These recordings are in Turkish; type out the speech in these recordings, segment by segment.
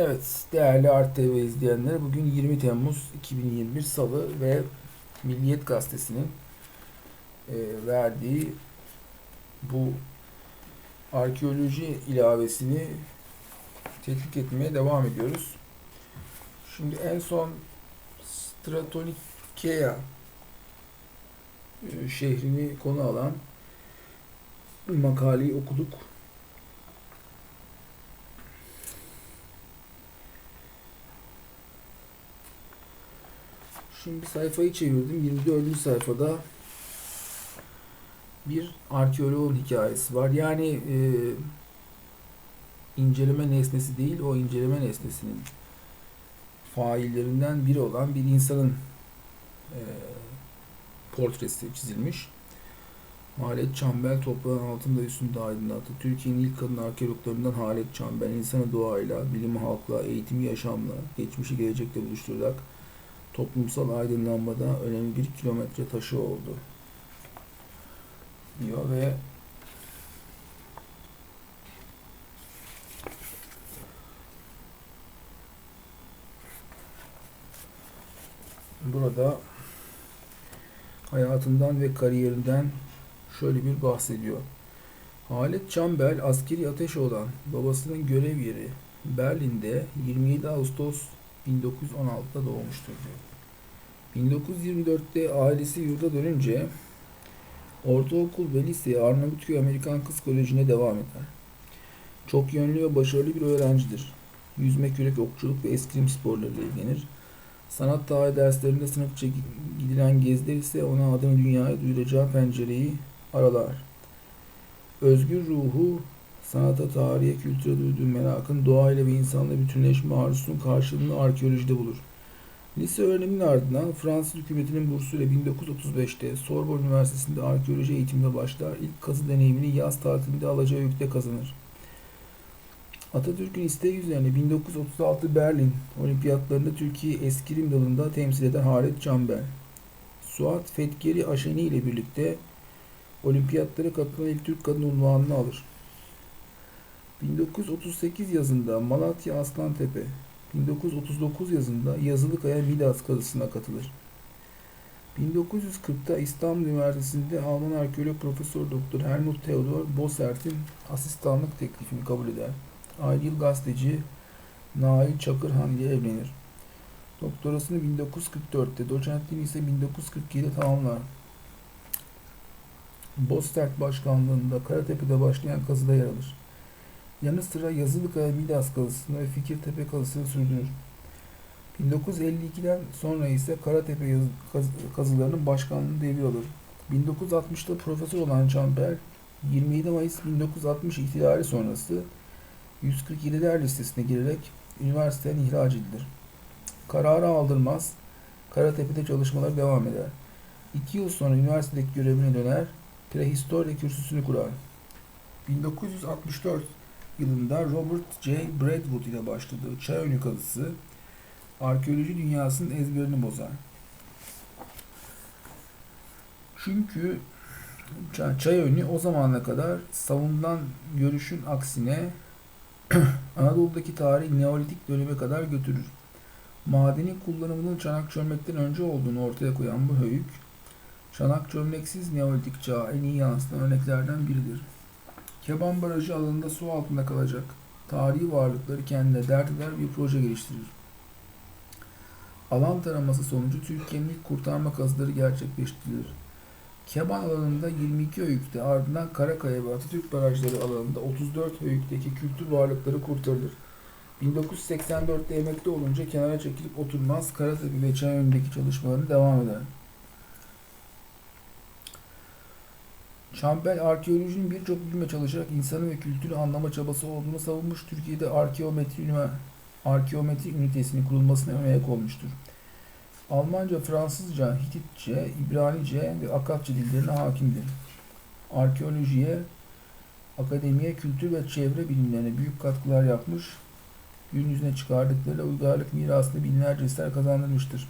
Evet, değerli Art TV izleyenleri, bugün 20 Temmuz 2021 Salı ve Milliyet Gazetesi'nin e, verdiği bu arkeoloji ilavesini tetkik etmeye devam ediyoruz. Şimdi en son Stratonikea e, şehrini konu alan makaleyi okuduk. Şimdi sayfayı çevirdim. 24. sayfada bir arkeoloğun hikayesi var. Yani e, inceleme nesnesi değil, o inceleme nesnesinin faillerinden biri olan bir insanın e, portresi çizilmiş. Halet Çambel toprağın altında üstünde aydınlattı. Türkiye'nin ilk kadın arkeologlarından Halet Çambel, insanı doğayla, bilimi halkla, eğitimi yaşamla, geçmişi gelecekle buluşturarak toplumsal aydınlanmada önemli bir kilometre taşı oldu diyor ve burada hayatından ve kariyerinden şöyle bir bahsediyor. Halet Çambel askeri ateş olan babasının görev yeri Berlin'de 27 Ağustos 1916'da doğmuştur diyor. 1924'te ailesi yurda dönünce ortaokul ve liseye Arnavutköy Amerikan Kız Koleji'ne devam eder. Çok yönlü ve başarılı bir öğrencidir. Yüzme, kürek, okçuluk ve eskrim sporlarıyla ilgilenir. Sanat tarihi derslerinde sınıfça gidilen geziler ise ona adını dünyaya duyuracağı pencereyi aralar. Özgür ruhu, sanata, tarihe, kültüre duyduğu merakın doğayla ve insanla bütünleşme arzusunun karşılığını arkeolojide bulur. Lise öğreniminin ardından Fransız hükümetinin bursuyla 1935'te Sorbonne Üniversitesi'nde arkeoloji eğitimine başlar. İlk kazı deneyimini yaz tatilinde alacağı yükte kazanır. Atatürk'ün isteği üzerine 1936 Berlin Olimpiyatlarında Türkiye eskrim dalında temsil eden Halet Canber. Suat Fetkeri Aşeni ile birlikte olimpiyatlara katılan ilk Türk kadın unvanını alır. 1938 yazında Malatya Aslantepe, 1939 yazında Yazılıkaya Milas kazısına katılır. 1940'ta İstanbul Üniversitesi'nde Alman arkeolog Profesör Doktor Helmut Theodor Bossert'in asistanlık teklifini kabul eder. Yıl gazeteci Nail Çakırhan ile evlenir. Doktorasını 1944'te, doçentliğini ise 1947'de tamamlar. Bostert başkanlığında Karatepe'de başlayan kazıda yer alır. Yanı sıra Yazılıkaya Milas kazısını ve Fikirtepe kazısını sürdürür. 1952'den sonra ise Karatepe kazılarının başkanlığını devralır. 1960'da profesör olan Çamper, 27 Mayıs 1960 ihtilali sonrası 147'ler listesine girerek üniversiteden ihraç edilir. Kararı aldırmaz, Karatepe'de çalışmalar devam eder. İki yıl sonra üniversitedeki görevine döner, prehistorya kürsüsünü kurar. 1964 yılında Robert J. Bradwood ile başladığı çay önü kazısı arkeoloji dünyasının ezberini bozar. Çünkü çay önü o zamana kadar savunulan görüşün aksine Anadolu'daki tarih Neolitik döneme kadar götürür. Madenin kullanımının çanak çömlekten önce olduğunu ortaya koyan bu höyük, çanak çömleksiz Neolitik çağı en iyi yansıtan örneklerden biridir. Keban Barajı alanında su altında kalacak tarihi varlıkları kendine dert eder bir proje geliştirir. Alan taraması sonucu Türkiye'nin ilk kurtarma kazıları gerçekleştirilir. Keban alanında 22 höyükte ardından Karakaya ve Atatürk barajları alanında 34 höyükteki kültür varlıkları kurtarılır. 1984'te emekli olunca kenara çekilip oturmaz Karatepe ve Çayönü'ndeki çalışmalarını devam eder. Şampel arkeolojinin birçok bilime çalışarak insanı ve kültürü anlama çabası olduğunu savunmuş. Türkiye'de arkeometri, arkeometri ünitesinin kurulmasına önayak olmuştur. Almanca, Fransızca, Hititçe, İbranice ve Akatça dillerine hakimdir. Arkeolojiye, akademiye, kültür ve çevre bilimlerine büyük katkılar yapmış, gün yüzüne çıkardıkları uygarlık mirasında binlerce eser kazandırmıştır.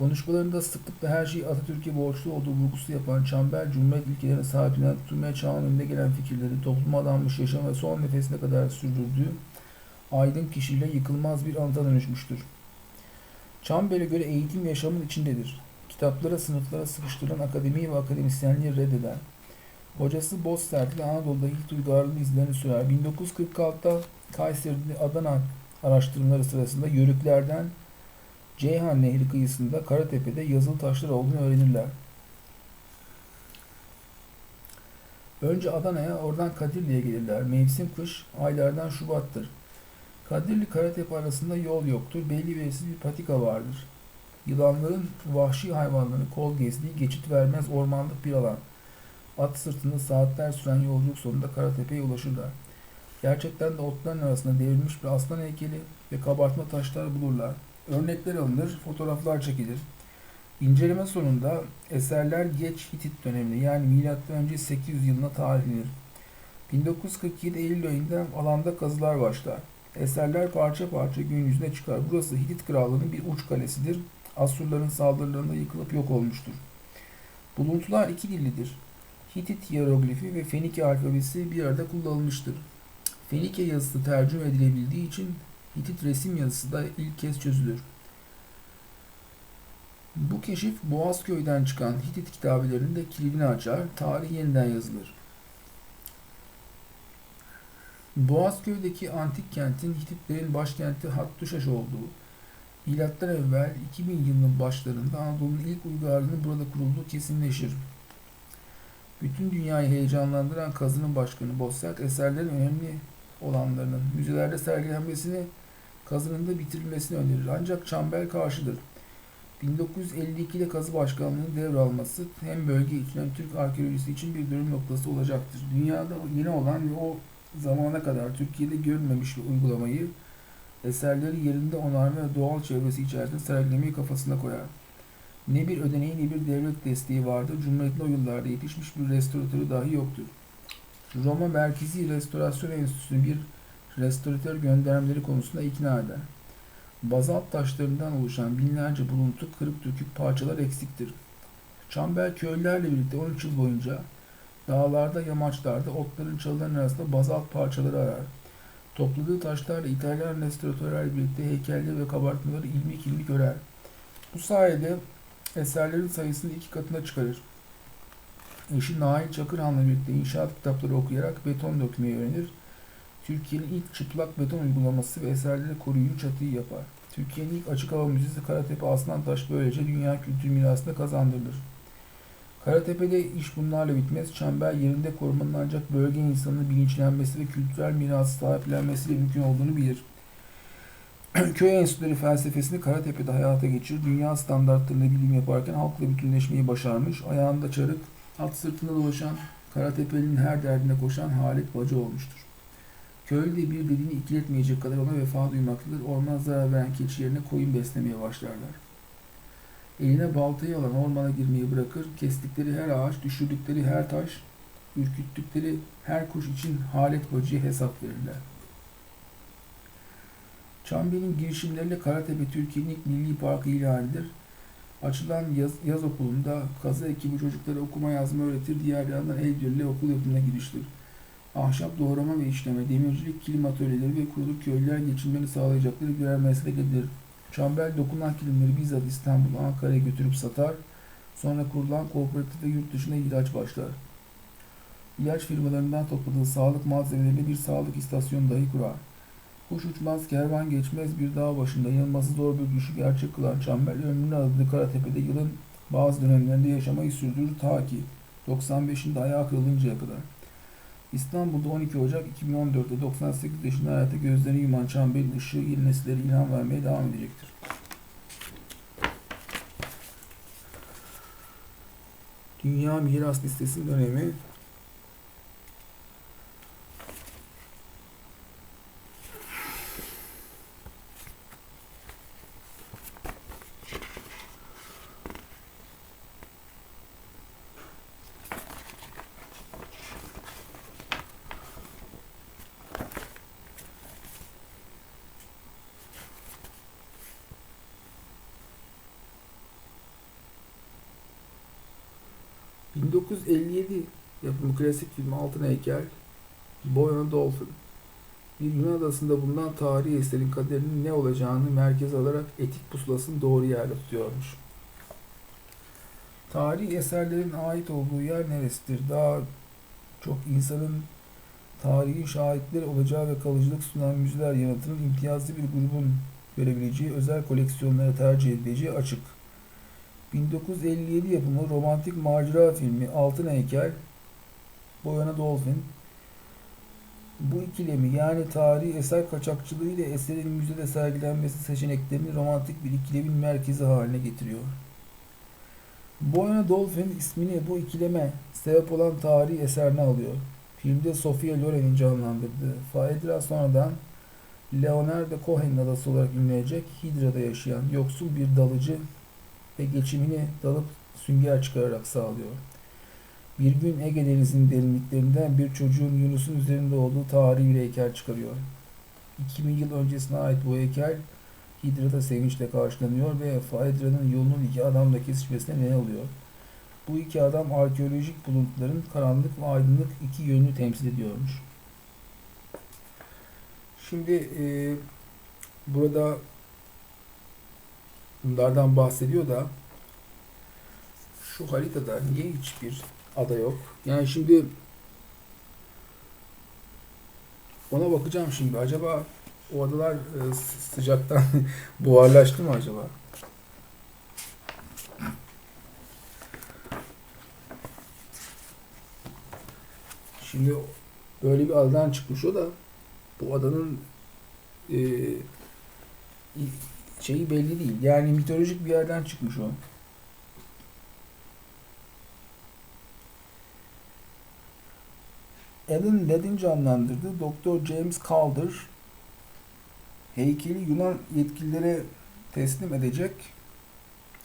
Konuşmalarında sıklıkla her şeyi Atatürk'e borçlu olduğu vurgusu yapan Çember, Cumhuriyet ülkelerine sahiplenen tutulmaya çağın önünde gelen fikirleri topluma adanmış yaşam ve son nefesine kadar sürdürdüğü aydın kişiyle yıkılmaz bir anıta dönüşmüştür. Çambel'e göre eğitim yaşamın içindedir. Kitaplara, sınıflara sıkıştırılan akademiyi ve akademisyenliği reddeden, hocası Bozsert ile Anadolu'da ilk uygarlığın izlerini sürer. 1946'da Kayseri'de Adana araştırmaları sırasında Yörüklerden Ceyhan Nehri kıyısında Karatepe'de yazılı taşlar olduğunu öğrenirler. Önce Adana'ya, oradan Kadirli'ye gelirler. Mevsim kış, aylardan Şubat'tır. Kadirli Karatepe arasında yol yoktur. Belli belirsiz bir patika vardır. Yılanların, vahşi hayvanların kol gezdiği geçit vermez ormanlık bir alan. At sırtında saatler süren yolculuk sonunda Karatepe'ye ulaşırlar. Gerçekten de otların arasında devrilmiş bir aslan heykeli ve kabartma taşlar bulurlar. Örnekler alınır, fotoğraflar çekilir. İnceleme sonunda eserler geç Hitit dönemine yani M.Ö. 800 yılına tarihlenir. 1947 Eylül ayında alanda kazılar başlar. Eserler parça parça gün yüzüne çıkar. Burası Hitit Krallığı'nın bir uç kalesidir. Asurların saldırılarında yıkılıp yok olmuştur. Buluntular iki dillidir. Hitit hieroglifi ve Fenike alfabesi bir arada kullanılmıştır. Fenike yazısı tercüme edilebildiği için Hitit resim yazısı da ilk kez çözülür. Bu keşif Boğazköy'den çıkan Hitit kitabelerinde kilidini açar, tarih yeniden yazılır. Boğazköy'deki antik kentin Hititlerin başkenti Hattuşaş olduğu, milattan evvel 2000 yılının başlarında Anadolu'nun ilk uygarlığının burada kurulduğu kesinleşir. Bütün dünyayı heyecanlandıran kazının başkanı Bossert eserlerin önemli olanlarının müzelerde sergilenmesini, kazının da bitirilmesini önerir. Ancak Çambel karşıdır. 1952'de kazı başkanlığını devralması hem bölge için hem Türk arkeolojisi için bir dönüm noktası olacaktır. Dünyada yeni olan ve o zamana kadar Türkiye'de görülmemiş bir uygulamayı eserleri yerinde onarma ve doğal çevresi içerisinde sergilemeyi kafasına koyar. Ne bir ödeneği ne bir devlet desteği vardır. Cumhuriyet'in o yıllarda yetişmiş bir restoratörü dahi yoktur. Roma Merkezi Restorasyon Enstitüsü'nün bir restoratör göndermeleri konusunda ikna eder. Bazalt taşlarından oluşan binlerce buluntu, kırık dökük parçalar eksiktir. Çambel köylülerle birlikte 13 yıl boyunca dağlarda, yamaçlarda, otların çalıların arasında bazalt parçaları arar. Topladığı taşlarla İtalyan restoratörlerle birlikte heykelleri ve kabartmaları ilmik ilmik örer. Bu sayede eserlerin sayısını iki katına çıkarır. Eşi Nail Çakırhan'la birlikte inşaat kitapları okuyarak beton dökmeyi öğrenir. Türkiye'nin ilk çıplak beton uygulaması ve eserleri koruyucu çatıyı yapar. Türkiye'nin ilk açık hava müzesi Karatepe Aslantaş böylece dünya kültür mirasına kazandırılır. Karatepe'de iş bunlarla bitmez. Çember yerinde korumanın ancak bölge insanının bilinçlenmesi ve kültürel mirası sahiplenmesiyle mümkün olduğunu bilir. Köy enstitüleri felsefesini Karatepe'de hayata geçirir. Dünya standartlarında bilim yaparken halkla bütünleşmeyi başarmış. Ayağında çarık, at sırtında dolaşan, Karatepe'nin her derdine koşan Halit Bacı olmuştur. Köylü de bir ikiletmeyecek kadar ona vefa duymaktadır. Orman zarar veren keçi yerine koyun beslemeye başlarlar. Eline baltayı alan ormana girmeyi bırakır. Kestikleri her ağaç, düşürdükleri her taş, ürküttükleri her kuş için Halet Bacı'ya hesap verirler. Çambi'nin girişimleriyle Karatepe Türkiye'nin ilk milli parkı ilan edilir. Açılan yaz, yaz okulunda kazı ekibi çocuklara okuma yazma öğretir. Diğer yandan el okul yapımına giriştir. Ahşap doğrama ve işleme, demircilik, kilim atölyeleri ve kuruluk köylüler geçimlerini sağlayacakları birer meslek edilir. Dokunan kilimleri bizzat İstanbul, Ankara'ya götürüp satar. Sonra kurulan kooperatif yurt dışına ihraç başlar. İlaç firmalarından topladığı sağlık malzemeleriyle bir sağlık istasyonu dahi kurar. Kuş uçmaz, kervan geçmez bir dağ başında yanılması zor bir düşü gerçek kılan Çambel ömrünü adadığı Karatepe'de yılın bazı dönemlerinde yaşamayı sürdürür ta ki 95'inde ayağa kırılıncaya kadar. İstanbul'da 12 Ocak 2014'te 98 yaşında hayata gözlerini yuman Çamber'in ışığı yeni nesillere ilham vermeye devam edecektir. Dünya Miras Listesi dönemi ...1957 yapımı klasik film Altın Heykel... ...Boy on a Dolphin... bir Yunan adasında bulunan tarihi eserin kaderinin ne olacağını merkez alarak etik pusulasını doğru yerde tutuyormuş. Tarihi eserlerin ait olduğu yer neresidir? Daha çok insanın tarihin şahitleri olacağı ve kalıcılık sunan müzeler yanıtının imtiyazlı bir grubun görebileceği özel koleksiyonlara tercih edileceği açık. 1957 yapımı romantik macera filmi Altın Heykel, Boyana Dolphin, bu ikilemi yani tarihi eser kaçakçılığı ile eserin müzede sergilenmesi seçeneklerini romantik bir ikilemin merkezi haline getiriyor. Boyana Dolphin ismini bu ikileme sebep olan tarihi eserine alıyor. Filmde Sofia Loren'in canlandırdığı Phaedra sonradan Leonardo Cohen'in adası olarak ünlenecek Hidra'da yaşayan yoksul bir dalıcı ve geçimini dalıp sünger çıkararak sağlıyor. Bir gün Ege Denizi'nin derinliklerinden bir çocuğun Yunus'un üzerinde olduğu tarihi bir heykel çıkarıyor. 2000 yıl öncesine ait bu heykel Hidra'da sevinçle karşılanıyor ve Phaedra'nın yolunun iki adamla kesişmesine neden oluyor. Bu iki adam arkeolojik buluntuların karanlık ve aydınlık iki yönünü temsil ediyormuş. Şimdi e, burada bunlardan bahsediyor da şu haritada niye hiçbir ada yok? Yani şimdi ona bakacağım şimdi. Acaba o adalar e, sıcaktan buharlaştı mı acaba? Şimdi böyle bir adadan çıkmış o da bu adanın e, şeyi belli değil. Yani mitolojik bir yerden çıkmış o. Alan Ladd'in canlandırdığı Doktor James Calder heykeli Yunan yetkililere teslim edecek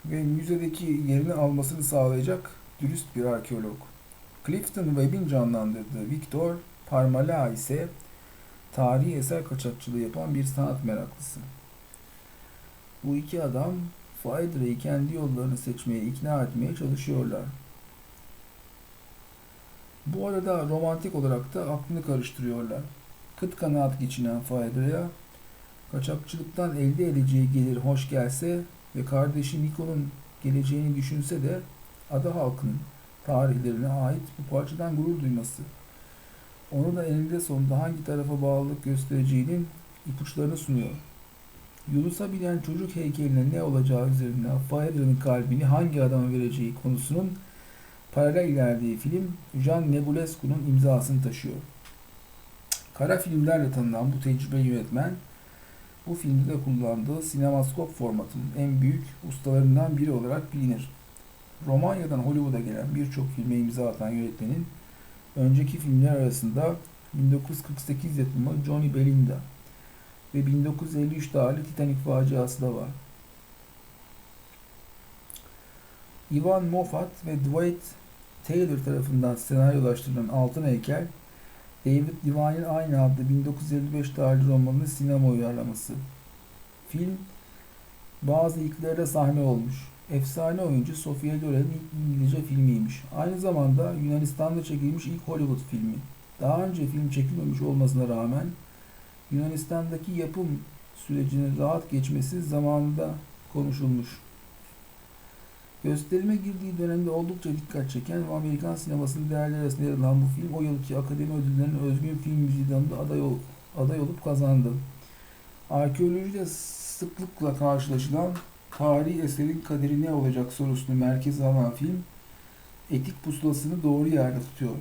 ve müzedeki yerini almasını sağlayacak dürüst bir arkeolog. Clifton Webb'in canlandırdığı Victor Parmala ise tarihi eser kaçakçılığı yapan bir sanat meraklısı. Bu iki adam Phaedra'yı kendi yollarını seçmeye ikna etmeye çalışıyorlar. Bu arada romantik olarak da aklını karıştırıyorlar. Kıt kanaat geçinen Phaedra'ya kaçakçılıktan elde edeceği gelir hoş gelse ve kardeşi Niko'nun geleceğini düşünse de ada halkının tarihlerine ait bu parçadan gurur duyması, onu da eninde sonunda hangi tarafa bağlılık göstereceğinin ipuçlarını sunuyor. Yunus'a bilen çocuk heykeline ne olacağı üzerinden Phaedra'nın kalbini hangi adama vereceği konusunun paralel ilerlediği film Jean Nebulescu'nun imzasını taşıyor. Kara filmlerle tanınan bu tecrübeli yönetmen bu filmde de kullandığı sinemaskop formatının en büyük ustalarından biri olarak bilinir. Romanya'dan Hollywood'a gelen birçok filme imza atan yönetmenin önceki filmler arasında 1948 yapımı Johnny Belinda ve 1953 tarihli Titanic faciası da var. Ivan Moffat ve Dwight Taylor tarafından senaryolaştırılan Altın Heykel, David Divine'in aynı adlı 1955 tarihli romanının sinema uyarlaması. Film bazı ilklerde sahne olmuş. Efsane oyuncu Sofia Loren'in ilk İngilizce filmiymiş. Aynı zamanda Yunanistan'da çekilmiş ilk Hollywood filmi. Daha önce film çekilmemiş olmasına rağmen Yunanistan'daki yapım sürecinin rahat geçmesi zamanında konuşulmuş. Gösterime girdiği dönemde oldukça dikkat çeken ve Amerikan sinemasının değerleri arasında yer alan bu film o yılki akademi ödüllerinin özgün film müziği dalında aday, ol, aday olup kazandı. Arkeolojide sıklıkla karşılaşılan tarihi eserin kaderi ne olacak sorusunu merkeze alan film etik pusulasını doğru yerde tutuyor.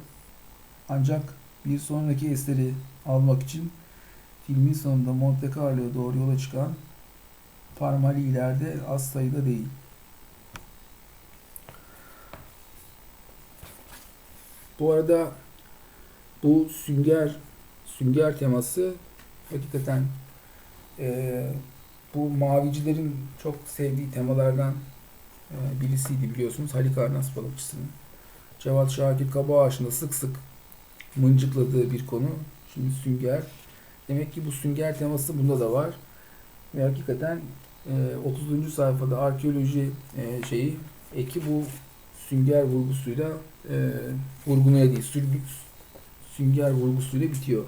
Ancak bir sonraki eseri almak için filmin sonunda Monte Carlo'ya doğru yola çıkan Parmali ileride az sayıda değil. Bu arada bu sünger sünger teması hakikaten e, bu mavicilerin çok sevdiği temalardan e, birisiydi biliyorsunuz. Halik Arnas balıkçısının. Cevat Şakir Kabaağaç'ın da sık sık mıncıkladığı bir konu. Şimdi sünger. Demek ki bu sünger teması bunda da var. Ve hakikaten e, 30. sayfada arkeoloji e, şeyi eki bu sünger vurgusuyla e, vurgunuya değil, sünger vurgusuyla bitiyor.